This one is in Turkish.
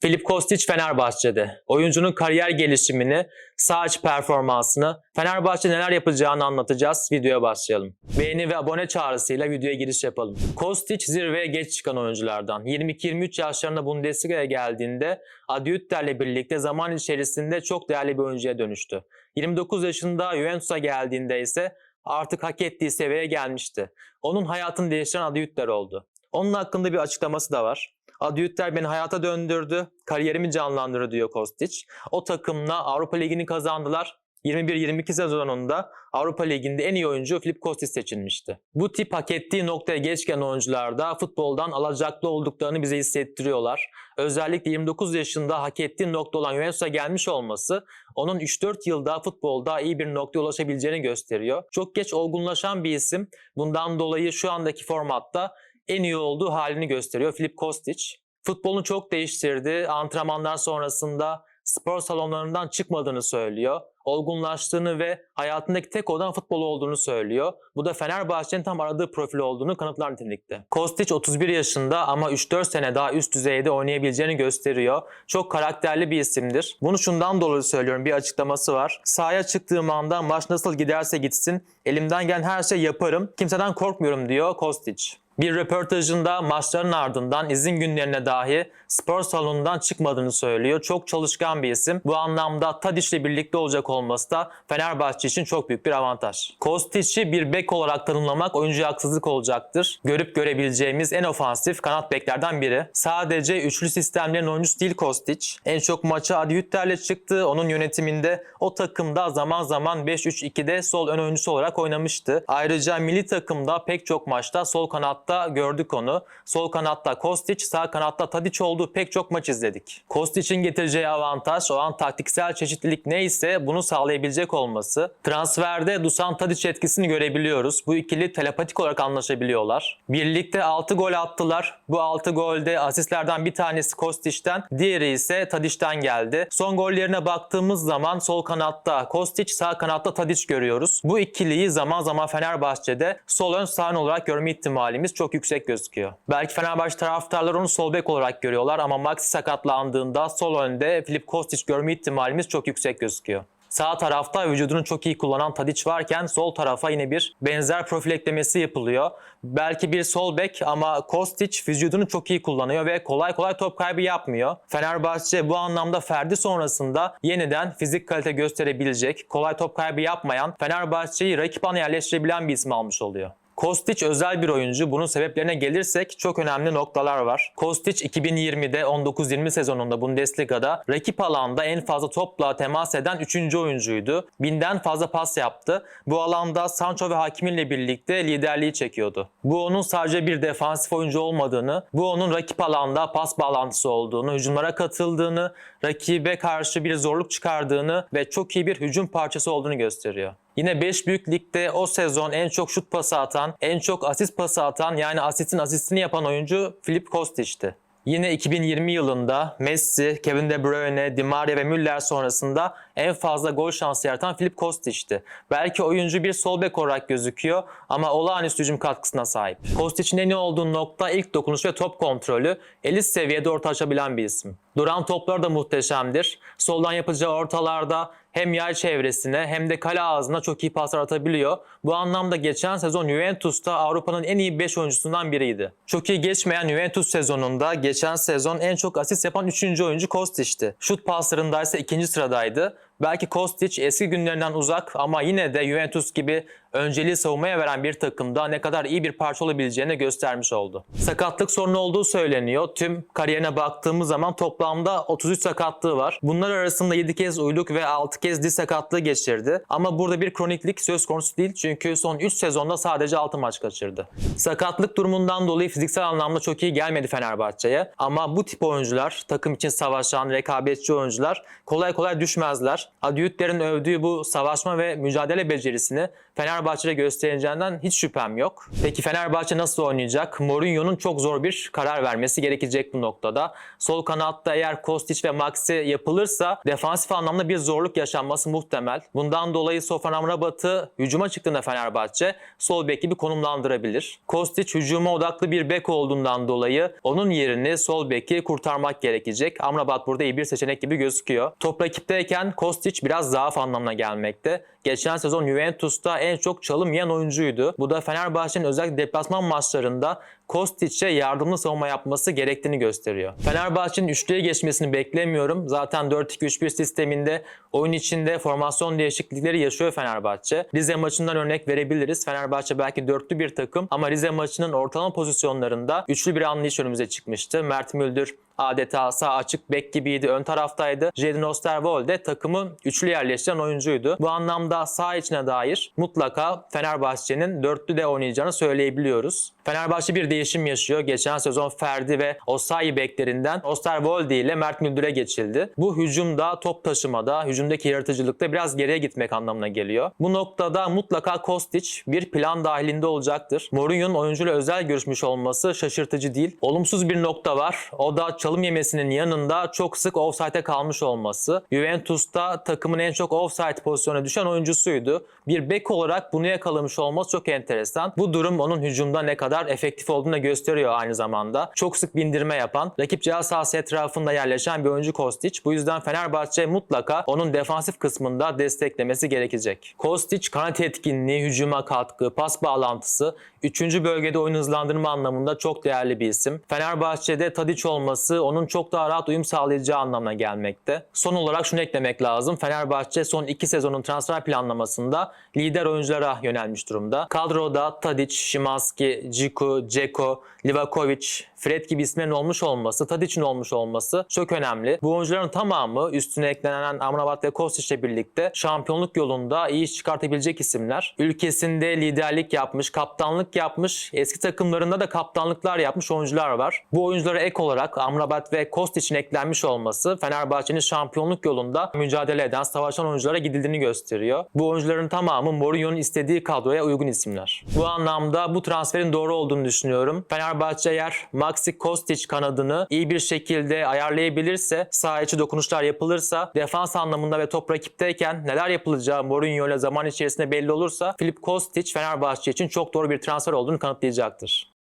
Filip Kostic Fenerbahçe'de. Oyuncunun kariyer gelişimini, sağ iç performansını, Fenerbahçe neler yapacağını anlatacağız. Videoya başlayalım. Beğeni ve abone çağrısıyla videoya giriş yapalım. Kostic zirveye geç çıkan oyunculardan. 22-23 yaşlarında Bundesliga'ya geldiğinde Adiütter'le birlikte zaman içerisinde çok değerli bir oyuncuya dönüştü. 29 yaşında Juventus'a geldiğinde ise artık hak ettiği seviyeye gelmişti. Onun hayatını değiştiren Adiütter oldu. Onun hakkında bir açıklaması da var. Adiütter beni hayata döndürdü, kariyerimi canlandırdı diyor Kostic. O takımla Avrupa Ligi'ni kazandılar. 21-22 sezonunda Avrupa Ligi'nde en iyi oyuncu Filip Kostic seçilmişti. Bu tip hak ettiği noktaya geçken oyuncular da futboldan alacaklı olduklarını bize hissettiriyorlar. Özellikle 29 yaşında hak ettiği nokta olan Juventus'a gelmiş olması onun 3-4 yılda futbolda iyi bir noktaya ulaşabileceğini gösteriyor. Çok geç olgunlaşan bir isim. Bundan dolayı şu andaki formatta en iyi olduğu halini gösteriyor Filip Kostic. Futbolunu çok değiştirdi. Antrenmanlar sonrasında spor salonlarından çıkmadığını söylüyor. Olgunlaştığını ve hayatındaki tek olan futbol olduğunu söylüyor. Bu da Fenerbahçe'nin tam aradığı profil olduğunu kanıtlar nitelikte. Kostic 31 yaşında ama 3-4 sene daha üst düzeyde oynayabileceğini gösteriyor. Çok karakterli bir isimdir. Bunu şundan dolayı söylüyorum. Bir açıklaması var. Sahaya çıktığım anda maç nasıl giderse gitsin elimden gelen her şeyi yaparım. Kimseden korkmuyorum diyor Kostic. Bir röportajında maçların ardından izin günlerine dahi spor salonundan çıkmadığını söylüyor. Çok çalışkan bir isim. Bu anlamda Tadic'le birlikte olacak olması da Fenerbahçe için çok büyük bir avantaj. Kostic'i bir bek olarak tanımlamak oyuncuya haksızlık olacaktır. Görüp görebileceğimiz en ofansif kanat beklerden biri. Sadece üçlü sistemlerin oyuncusu değil Kostic. En çok maça Adi Hütter'le çıktı. Onun yönetiminde o takımda zaman zaman 5-3-2'de sol ön oyuncusu olarak oynamıştı. Ayrıca milli takımda pek çok maçta sol kanatta gördük onu. Sol kanatta Kostic, sağ kanatta Tadic olduğu pek çok maç izledik. Kostic'in getireceği avantaj o an taktiksel çeşitlilik neyse bunu sağlayabilecek olması. Transferde Dusan Tadic etkisini görebiliyoruz. Bu ikili telepatik olarak anlaşabiliyorlar. Birlikte 6 gol attılar. Bu 6 golde asistlerden bir tanesi Kostic'ten, diğeri ise Tadic'ten geldi. Son gollerine baktığımız zaman sol kanatta Kostic, sağ kanatta Tadic görüyoruz. Bu ikiliyi zaman zaman Fenerbahçe'de sol ön ön olarak görme ihtimalimiz çok yüksek gözüküyor. Belki Fenerbahçe taraftarları onu sol bek olarak görüyorlar ama Maxi sakatlandığında sol önde Filip Kostic görme ihtimalimiz çok yüksek gözüküyor. Sağ tarafta vücudunu çok iyi kullanan Tadic varken sol tarafa yine bir benzer profil eklemesi yapılıyor. Belki bir sol bek ama Kostic vücudunu çok iyi kullanıyor ve kolay kolay top kaybı yapmıyor. Fenerbahçe bu anlamda Ferdi sonrasında yeniden fizik kalite gösterebilecek, kolay top kaybı yapmayan, Fenerbahçe'yi rakip ana yerleştirebilen bir isim almış oluyor. Kostic özel bir oyuncu. Bunun sebeplerine gelirsek çok önemli noktalar var. Kostic 2020'de 19-20 sezonunda Bundesliga'da rakip alanda en fazla topla temas eden 3. oyuncuydu. Binden fazla pas yaptı. Bu alanda Sancho ve Hakimi ile birlikte liderliği çekiyordu. Bu onun sadece bir defansif oyuncu olmadığını, bu onun rakip alanda pas bağlantısı olduğunu, hücumlara katıldığını, rakibe karşı bir zorluk çıkardığını ve çok iyi bir hücum parçası olduğunu gösteriyor. Yine 5 büyük ligde o sezon en çok şut pası atan, en çok asist pası atan yani asistin asistini yapan oyuncu Filip Kostic'ti. Yine 2020 yılında Messi, Kevin De Bruyne, Di Maria ve Müller sonrasında en fazla gol şansı yaratan Filip Kostic'ti. Belki oyuncu bir sol bek olarak gözüküyor ama olağanüstü hücum katkısına sahip. Kostic'in en iyi olduğu nokta ilk dokunuş ve top kontrolü. Elit seviyede orta açabilen bir isim. Duran topları da muhteşemdir. Soldan yapacağı ortalarda hem yay çevresine hem de kale ağzına çok iyi paslar atabiliyor. Bu anlamda geçen sezon Juventus'ta Avrupa'nın en iyi 5 oyuncusundan biriydi. Çok iyi geçmeyen Juventus sezonunda geçen sezon en çok asist yapan 3. oyuncu Kostic'ti. Şut paslarında ise 2. sıradaydı. Belki Kostic eski günlerinden uzak ama yine de Juventus gibi önceliği savunmaya veren bir takımda ne kadar iyi bir parça olabileceğini göstermiş oldu. Sakatlık sorunu olduğu söyleniyor. Tüm kariyerine baktığımız zaman toplamda 33 sakatlığı var. Bunlar arasında 7 kez uyluk ve 6 kez diz sakatlığı geçirdi. Ama burada bir kroniklik söz konusu değil çünkü son 3 sezonda sadece 6 maç kaçırdı. Sakatlık durumundan dolayı fiziksel anlamda çok iyi gelmedi Fenerbahçe'ye. Ama bu tip oyuncular, takım için savaşan, rekabetçi oyuncular kolay kolay düşmezler. Adiyütlerin övdüğü bu savaşma ve mücadele becerisini Fenerbahçe'de göstereceğinden hiç şüphem yok. Peki Fenerbahçe nasıl oynayacak? Mourinho'nun çok zor bir karar vermesi gerekecek bu noktada. Sol kanatta eğer Kostić ve Maxi yapılırsa defansif anlamda bir zorluk yaşanması muhtemel. Bundan dolayı Sofyan Amrabat'ı hücuma çıktığında Fenerbahçe sol bek gibi konumlandırabilir. Kostić hücuma odaklı bir bek olduğundan dolayı onun yerini sol beki kurtarmak gerekecek. Amrabat burada iyi bir seçenek gibi gözüküyor. Top rakipteyken Kostić biraz zaaf anlamına gelmekte. Geçen sezon Juventus'ta en çok çalım yiyen oyuncuydu. Bu da Fenerbahçe'nin özellikle deplasman maçlarında Kostic'e yardımlı savunma yapması gerektiğini gösteriyor. Fenerbahçe'nin üçlüye geçmesini beklemiyorum. Zaten 4-2-3-1 sisteminde oyun içinde formasyon değişiklikleri yaşıyor Fenerbahçe. Rize maçından örnek verebiliriz. Fenerbahçe belki dörtlü bir takım ama Rize maçının ortalama pozisyonlarında üçlü bir anlayış önümüze çıkmıştı. Mert Müldür adeta sağ açık bek gibiydi. Ön taraftaydı. Jadon Osterwolde takımın üçlü yerleştiren oyuncuydu. Bu anlamda sağ içine dair mutlaka Fenerbahçe'nin dörtlü de oynayacağını söyleyebiliyoruz. Fenerbahçe bir değişim yaşıyor. Geçen sezon Ferdi ve Osayi beklerinden Osterwolde ile Mert Müldür'e geçildi. Bu hücumda, top taşımada, hücumdaki yaratıcılıkta biraz geriye gitmek anlamına geliyor. Bu noktada mutlaka Kostić bir plan dahilinde olacaktır. Mourinho'nun oyuncuyla özel görüşmüş olması şaşırtıcı değil. Olumsuz bir nokta var. O da çalım yemesinin yanında çok sık offside'e kalmış olması. Juventus'ta takımın en çok offside pozisyona düşen oyuncusuydu. Bir bek olarak bunu yakalamış olması çok enteresan. Bu durum onun hücumda ne kadar efektif olduğunu da gösteriyor aynı zamanda. Çok sık bindirme yapan, rakip ceza sahası etrafında yerleşen bir oyuncu Kostić. Bu yüzden Fenerbahçe mutlaka onun defansif kısmında desteklemesi gerekecek. Kostić kanat etkinliği, hücuma katkı, pas bağlantısı, 3. bölgede oyun hızlandırma anlamında çok değerli bir isim. Fenerbahçe'de Tadic olması onun çok daha rahat uyum sağlayacağı anlamına gelmekte. Son olarak şunu eklemek lazım. Fenerbahçe son 2 sezonun transfer planlamasında lider oyunculara yönelmiş durumda. Kadroda Tadic, Şimanski, Ciku, Ceko, Левко, Лівакович Fred gibi isimlerin olmuş olması, Tadic'in olmuş olması çok önemli. Bu oyuncuların tamamı üstüne eklenen Amrabat ve Kostić ile birlikte şampiyonluk yolunda iyi iş çıkartabilecek isimler. Ülkesinde liderlik yapmış, kaptanlık yapmış, eski takımlarında da kaptanlıklar yapmış oyuncular var. Bu oyunculara ek olarak Amrabat ve Kostić'in eklenmiş olması Fenerbahçe'nin şampiyonluk yolunda mücadele eden, savaşan oyunculara gidildiğini gösteriyor. Bu oyuncuların tamamı Mourinho'nun istediği kadroya uygun isimler. Bu anlamda bu transferin doğru olduğunu düşünüyorum. Fenerbahçe eğer Maxi Kostić kanadını iyi bir şekilde ayarlayabilirse, sağ içi dokunuşlar yapılırsa, defans anlamında ve top rakipteyken neler yapılacağı Mourinho ile zaman içerisinde belli olursa Filip Kostić Fenerbahçe için çok doğru bir transfer olduğunu kanıtlayacaktır.